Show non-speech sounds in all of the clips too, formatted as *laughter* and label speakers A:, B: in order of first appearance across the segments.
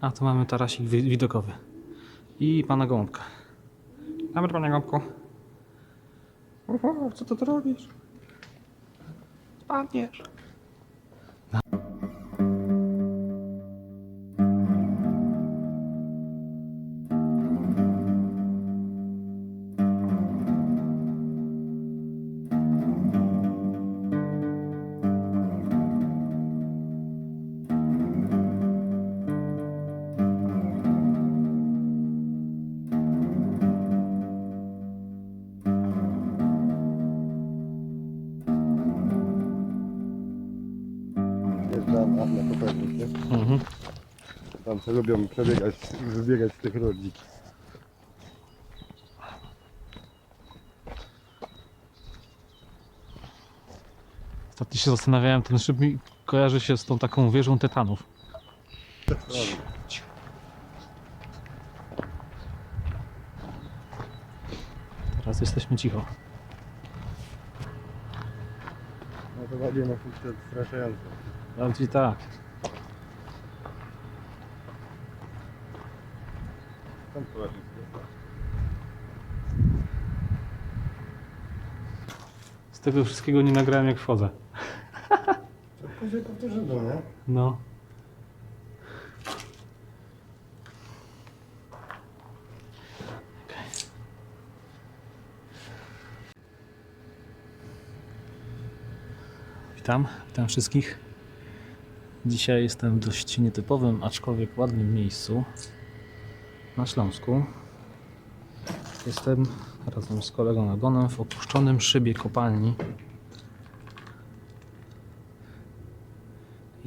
A: A tu mamy tarasik wi- widokowy. I pana Gołąbka. Dobry panie Gołąbku. Oho, co tu robisz? Spadniesz.
B: Lubią przebiegać, wybiegać z tych rodzi.
A: Ostatnio się zastanawiałem, ten szyb mi kojarzy się z tą taką wieżą Tetanów. Teraz jesteśmy cicho.
B: No to bardziej na funkcję odstraszającą.
A: Bardziej tak.
B: Tam poważnie
A: Z tego wszystkiego nie nagrałem jak wchodzę.
B: Później powtórzymy, nie?
A: No. Witam, witam wszystkich. Dzisiaj jestem w dość nietypowym, aczkolwiek ładnym miejscu na Śląsku. Jestem razem z kolegą Agonem w opuszczonym szybie kopalni.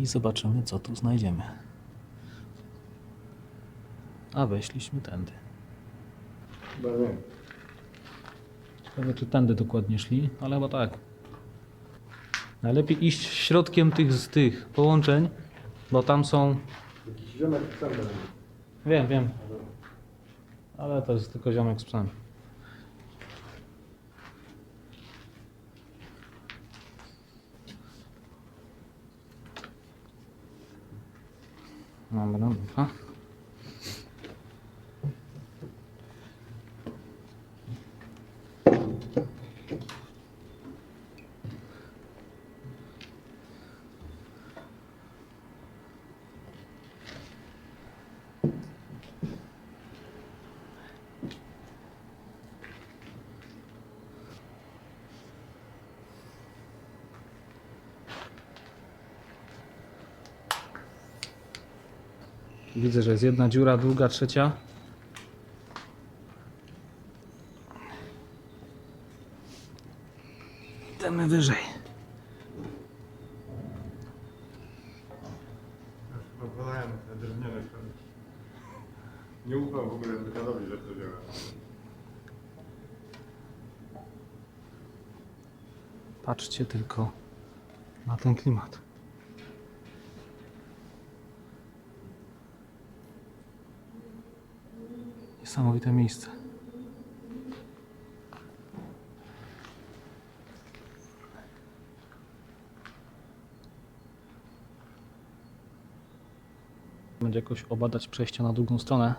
A: i zobaczymy, co tu znajdziemy. A weszliśmy tędy.
B: Chyba nie.
A: Ciekawe, czy tędy dokładnie szli, ale chyba tak. Najlepiej iść środkiem tych z tych połączeń, bo tam są.
B: Jakiś ziomek będzie.
A: Wiem, wiem. Ale to jest tylko ziomek z psem. Dobra, dobra. Widzę, że jest jedna dziura, druga, trzecia. Idziemy wyżej.
B: Pozwalałem na drewniane szkoły. Nie ufam w ogóle Dykanowi, że to działa.
A: Patrzcie tylko na ten klimat. Niesamowite miejsce. Będzie jakoś obadać przejście na drugą stronę.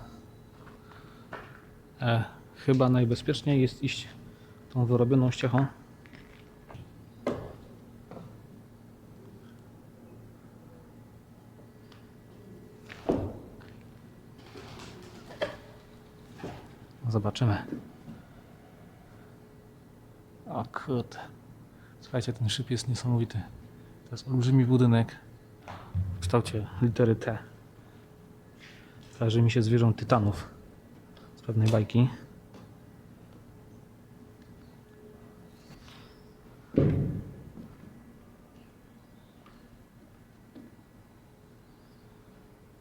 A: E, chyba najbezpieczniej jest iść tą wyrobioną ściechą. Zobaczymy. O kurde. Słuchajcie, ten szyb jest niesamowity. To jest olbrzymi budynek w kształcie litery T. Kojarzy mi się zwierząt tytanów z pewnej bajki.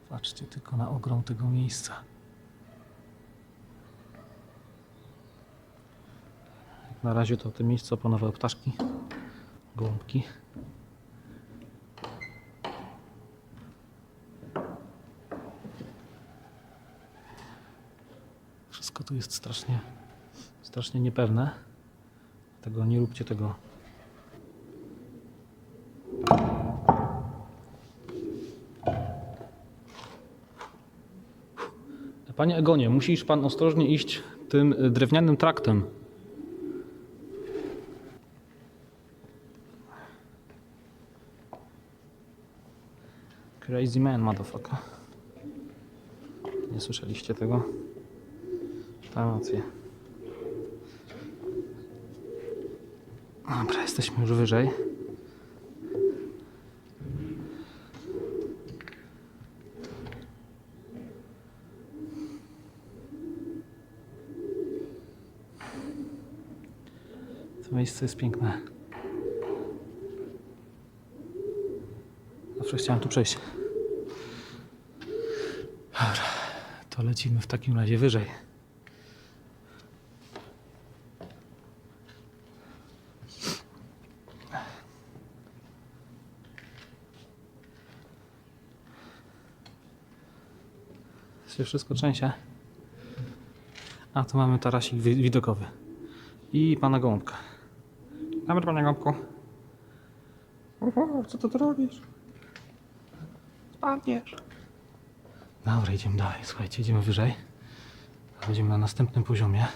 A: Patrzcie tylko na ogrom tego miejsca. Na razie to te miejsce opanowały ptaszki, gołąbki. Wszystko tu jest strasznie, strasznie niepewne. Dlatego nie róbcie tego Panie Egonie, musisz pan ostrożnie iść tym drewnianym traktem. Crazy man, motherfucker. Nie słyszeliście tego? Tam rację. Dobra, jesteśmy już wyżej. To miejsce jest piękne. Zawsze chciałem tu przejść. Dobra, to lecimy w takim razie wyżej. się wszystko trzęsie. A tu mamy tarasik wi- widokowy. I pana gołąbka. Dobry panie gołąbku.
B: Oho, co to robisz? Spadniesz.
A: Dobra, idziemy dalej. Słuchajcie, idziemy wyżej. Będziemy na następnym poziomie.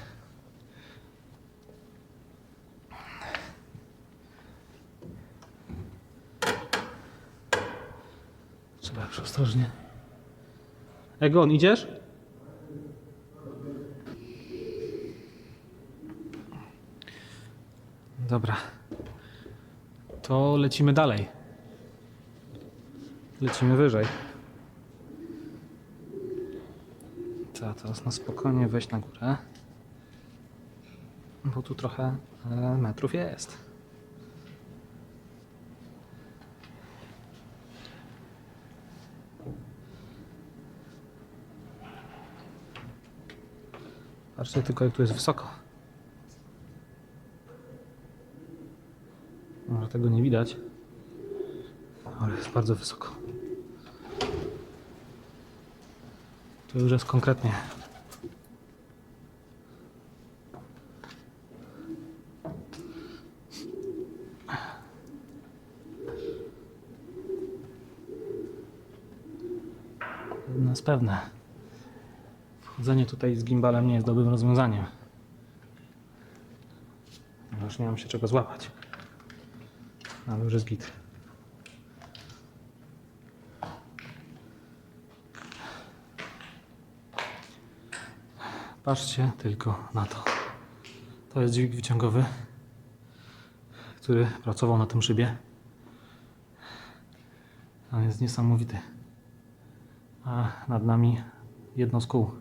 A: Trzeba już ostrożnie. Egon, idziesz? Dobra. To lecimy dalej. Lecimy wyżej. Ta, teraz na spokojnie wejść na górę. Bo tu trochę e, metrów jest. Patrzcie tylko jak tu jest wysoko. Może tego nie widać, ale jest bardzo wysoko. To już jest konkretnie. Jedno pewne. Wchodzenie tutaj z gimbalem nie jest dobrym rozwiązaniem. Już nie mam się czego złapać. Ale już jest git. Patrzcie tylko na to. To jest dźwig wyciągowy, który pracował na tym szybie. On jest niesamowity. A nad nami jedno z kół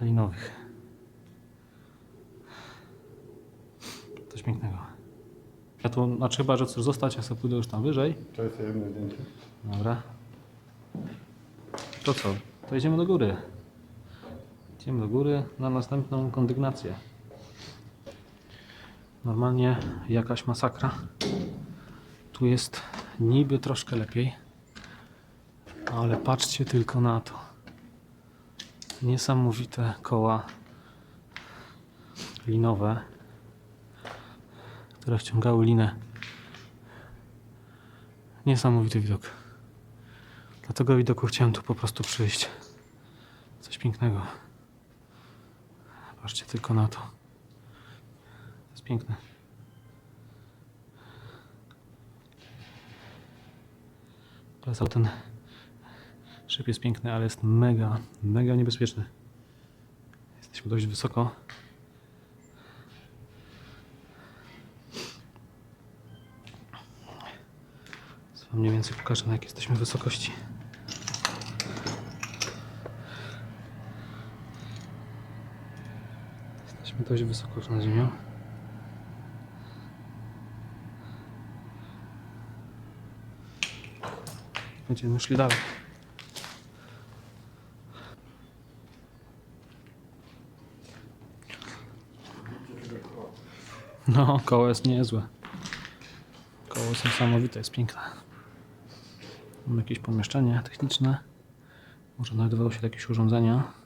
A: linowych. Coś pięknego. Ja tu, znaczy chyba, że chcesz zostać, ja sobie pójdę już tam wyżej.
B: To jest jedno zdjęcie.
A: Dobra. To co? To idziemy do góry. Idziemy do góry na następną kondygnację. Normalnie jakaś masakra. Tu jest niby troszkę lepiej. Ale patrzcie tylko na to. Niesamowite koła linowe, które wciągały linę. Niesamowity widok. Dla tego widoku chciałem tu po prostu przyjść. Coś pięknego. Patrzcie tylko na to. To jest piękne. Ale cały ten szyb jest piękny, ale jest mega, mega niebezpieczny. Jesteśmy dość wysoko. Wam mniej więcej pokażę na jakiej jesteśmy wysokości. Jesteśmy dość wysoko już na ziemią. Będziemy szli dalej. No, koło jest niezłe. Koło jest niesamowite, jest piękne. Mam jakieś pomieszczenie techniczne. Może znajdowały się jakieś urządzenia.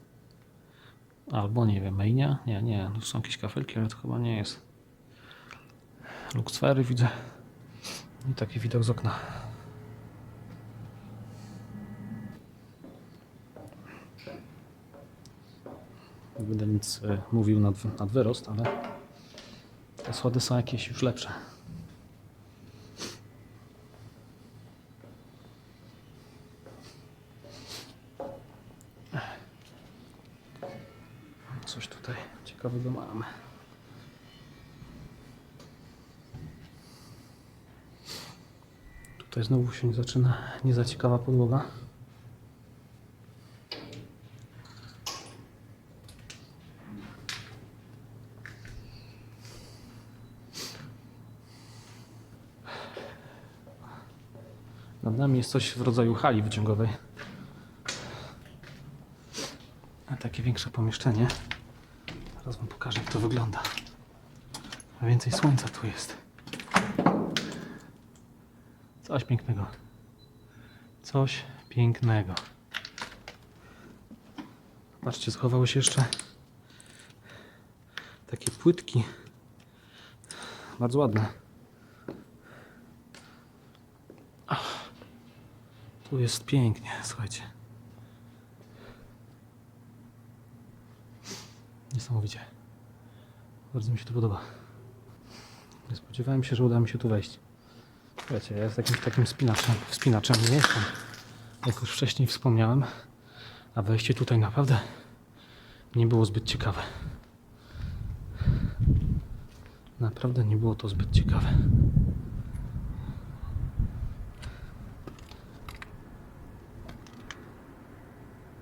A: Albo nie wiem, mainia? Nie, nie, tu są jakieś kafelki, ale to chyba nie jest. Luksfery widzę. I taki widok z okna. Nie będę nic e, mówił nad, nad wyrost, ale te schody są jakieś już lepsze. Coś tutaj ciekawego mamy. Tutaj znowu się zaczyna nie za ciekawa podłoga. Nad nami jest coś w rodzaju hali wyciągowej. A takie większe pomieszczenie. Teraz Wam pokażę, jak to wygląda. A więcej słońca tu jest. Coś pięknego. Coś pięknego. Patrzcie, schowały się jeszcze takie płytki. Bardzo ładne. Ach, tu jest pięknie, słuchajcie. Niesamowicie. Bardzo mi się to podoba. Nie spodziewałem się, że uda mi się tu wejść. Wiecie, ja z jakimś takim spinaczem, wspinaczem nie jestem. Jak już wcześniej wspomniałem. A wejście tutaj naprawdę nie było zbyt ciekawe. Naprawdę nie było to zbyt ciekawe.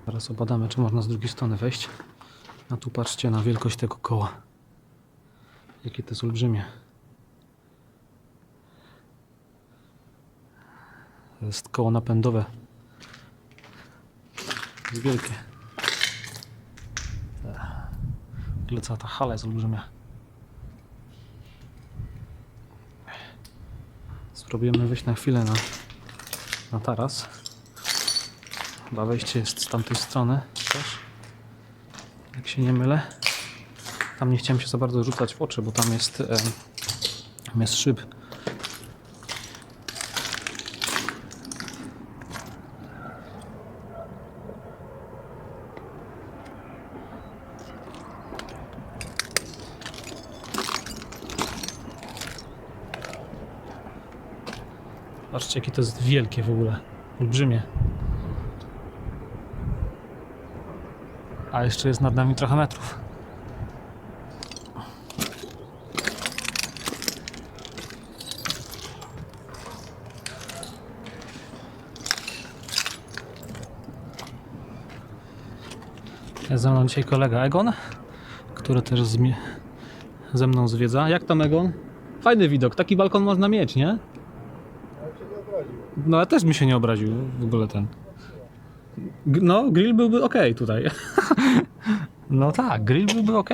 A: Teraz obadamy, czy można z drugiej strony wejść. A tu patrzcie na wielkość tego koła. Jakie to jest olbrzymie. To jest koło napędowe. Jest wielkie. W ogóle cała ta hala jest olbrzymia. Spróbujemy wyjść na chwilę na, na taras. Chyba wejście jest z tamtej strony też. Jak się nie mylę. Tam nie chciałem się za bardzo rzucać w oczy, bo tam jest, tam jest szyb. Patrzcie, jakie to jest wielkie w ogóle. Olbrzymie. A jeszcze jest nad nami trochę metrów. Jest ze mną dzisiaj kolega Egon, który też zmi- ze mną zwiedza. Jak tam Egon? Fajny widok, taki balkon można mieć, nie? No ale też mi się nie obraził w ogóle ten. No, grill byłby ok tutaj. *laughs* No tak, grill byłby ok.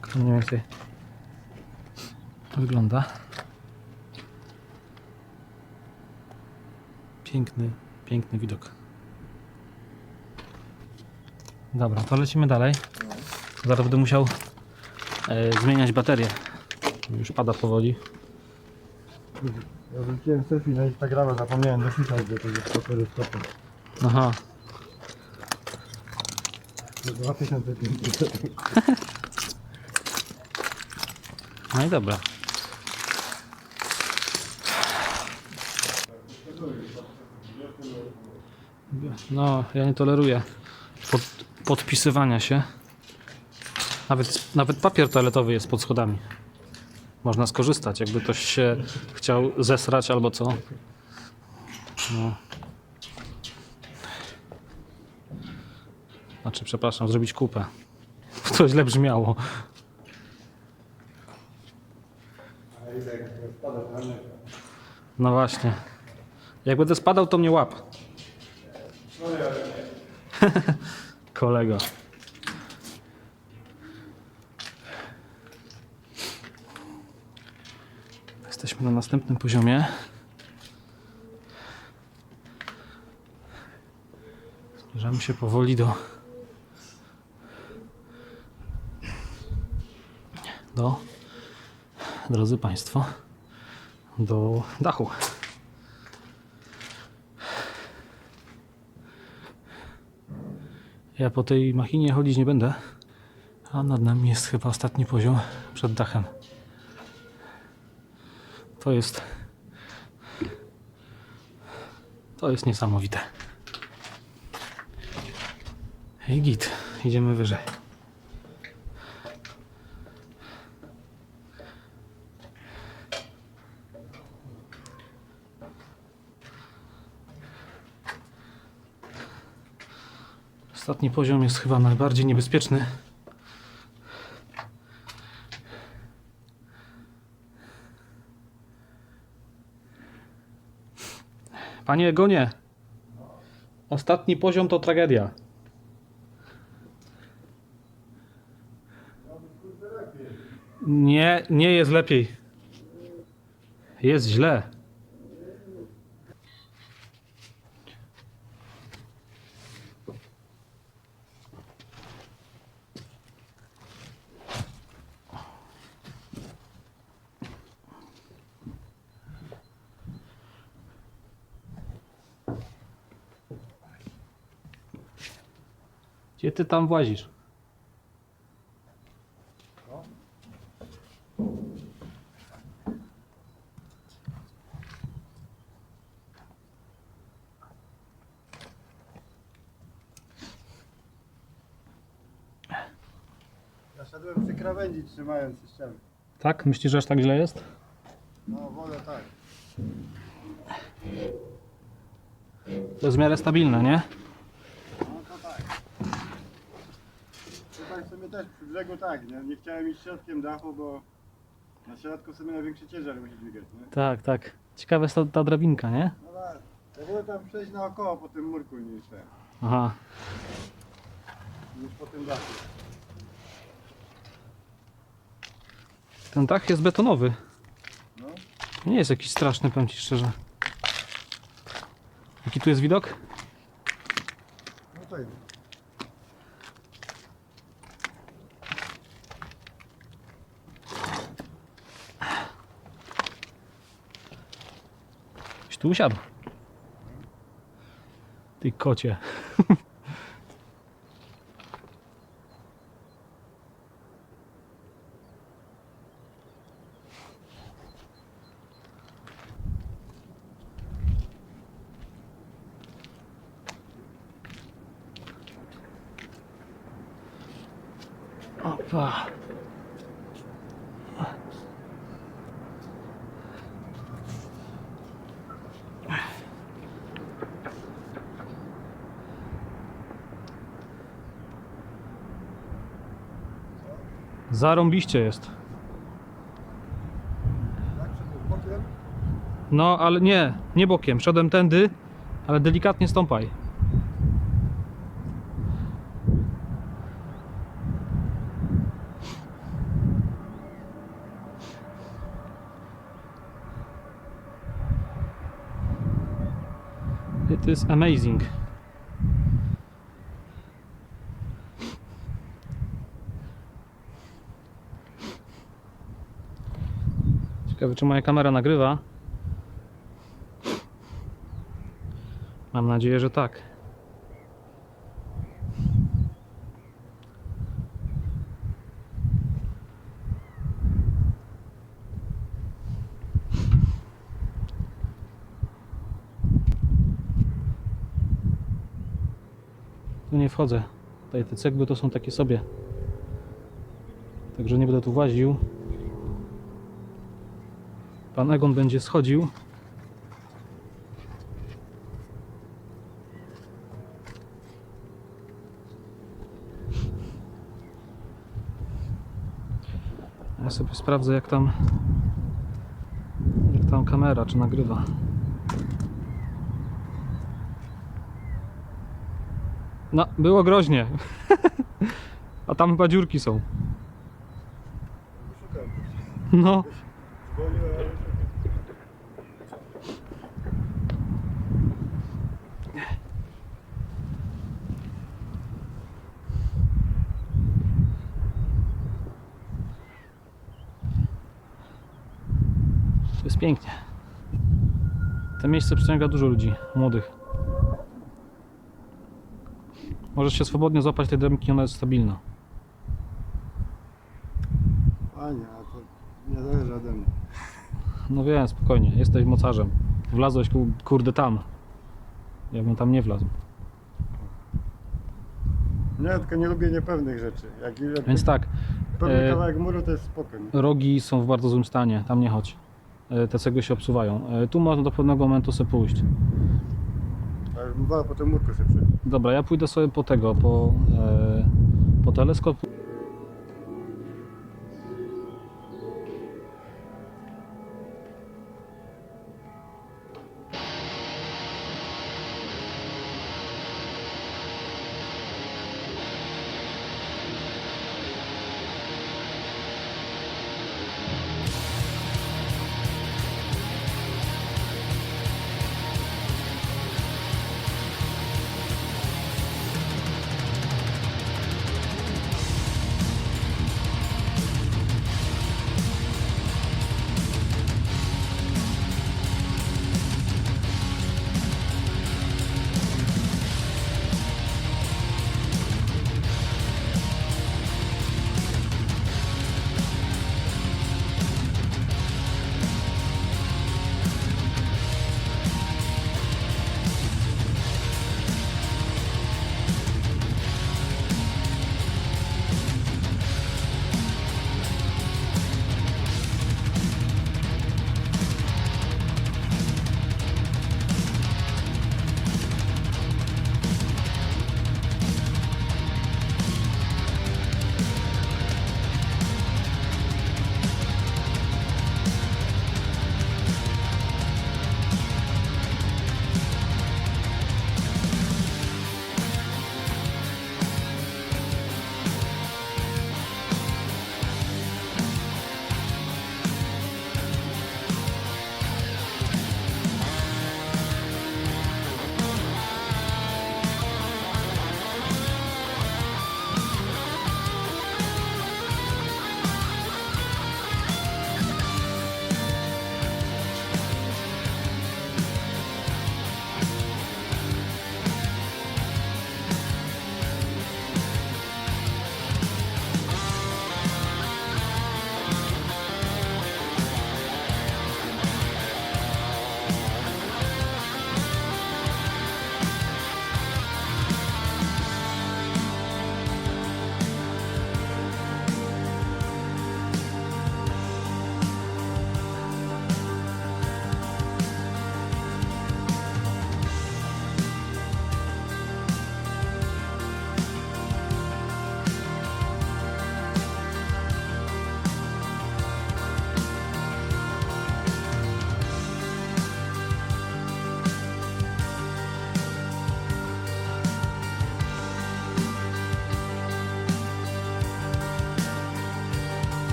A: Tak to mniej więcej wygląda. Piękny, piękny widok. Dobra, to lecimy dalej. Zaraz będę musiał e, zmieniać baterię. Już pada powoli.
B: Ja wrzuciłem selfie na Instagrama, zapomniałem dopisać do tego 400.
A: Aha,
B: Do 2500. *laughs*
A: no i dobra. No, ja nie toleruję pod, podpisywania się. Nawet, nawet papier toaletowy jest pod schodami. Można skorzystać, jakby ktoś się chciał zesrać albo co. No. Znaczy, przepraszam, zrobić kupę. *laughs* To źle brzmiało. No właśnie. Jak będę spadał, to mnie łap. *laughs* Kolego. Jesteśmy na następnym poziomie. Zbliżamy się powoli do do drodzy Państwo do dachu. Ja po tej machinie chodzić nie będę. A nad nami jest chyba ostatni poziom przed dachem. To jest. To jest niesamowite. Hej git, idziemy wyżej. Ostatni poziom jest chyba najbardziej niebezpieczny. Panie Egonie, ostatni poziom to tragedia. Nie, nie jest lepiej. Jest źle. Gdzie ty tam włazisz?
B: Ja szedłem przy krawędzi trzymając ściany.
A: Tak? Myślisz, że aż tak źle jest?
B: No wolę tak.
A: To jest w miarę stabilne, nie?
B: No to tak. Tutaj sobie też przy brzegu tak, nie? Nie chciałem iść środkiem dachu, bo na środku sobie największy ciężar musi dźwigać, nie?
A: Tak, tak. Ciekawa jest ta, ta drabinka, nie?
B: No tak. Ja wolę tam przejść naokoło po tym murku niż ten,
A: Aha.
B: niż po tym dachu.
A: Ten dach jest betonowy.
B: No.
A: Nie jest jakiś straszny, powiem ci szczerze. Jaki tu jest widok?
B: No to jest.
A: Tu usiadł. Ty kocie. Opa. Zarąbiście jest. No, ale nie, nie bokiem. Szedłem tędy, ale delikatnie stąpaj. It is amazing. Ciekawe, czy moja kamera nagrywa. Mam nadzieję, że tak. Tu nie wchodzę. Tutaj te cegły to są takie sobie. Także nie będę tu właził. Pan Egon będzie schodził. Ja sobie sprawdzę jak tam jak tam kamera czy nagrywa. No, było groźnie. *laughs* A tam chyba dziurki są. No.
B: Dzwoniłem, ale szukam.
A: To jest pięknie. To miejsce przyciąga dużo ludzi, młodych. Możesz się swobodnie złapać tej dębki, ona jest stabilna.
B: Fajnie, a to nie zależy ode mnie.
A: No wiem, spokojnie, jesteś mocarzem. Wlazłeś ku- kurde tam. Ja bym tam nie wlazł.
B: Nie, tylko nie lubię niepewnych rzeczy. Jak, jak
A: Więc tak,
B: pewny
A: e,
B: kawałek muru to jest spokój.
A: rogi są w bardzo złym stanie, tam nie chodź. E, Te cegły się obsuwają. E, Tu można do pewnego momentu sobie pójść.
B: A już bym wolał po tym murku sobie przejść.
A: Dobra, ja pójdę sobie po tego, po, e, po teleskop.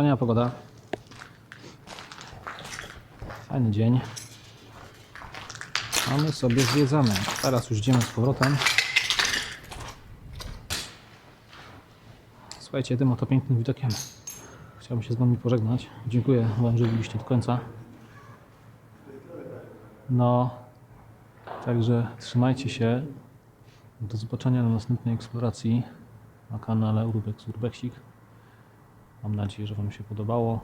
A: Wspaniała pogoda. Fajny dzień. A my sobie zwiedzamy. Teraz już idziemy z powrotem. Słuchajcie, tym oto pięknym widokiem chciałbym się z Wami pożegnać. Dziękuję Wam, że byliście do końca. No, także trzymajcie się. Do zobaczenia na następnej eksploracji na kanale Urbex Urbexik. Mam nadzieję, że Wam się podobało.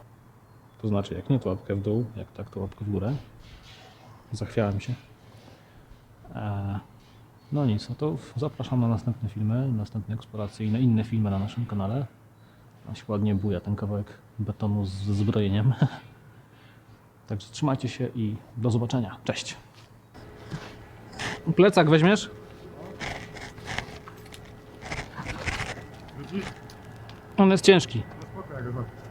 A: To znaczy, jak nie, to łapkę w dół, jak tak, to łapkę w górę. Zachwiałem się. Eee, no nic, no to zapraszam na następne filmy, następne eksploracje i na inne filmy na naszym kanale. A się ładnie buja ten kawałek betonu z zbrojeniem. *laughs* Także trzymajcie się i do zobaczenia. Cześć. Plecak weźmiesz? On jest ciężki.
B: No spoko, jak go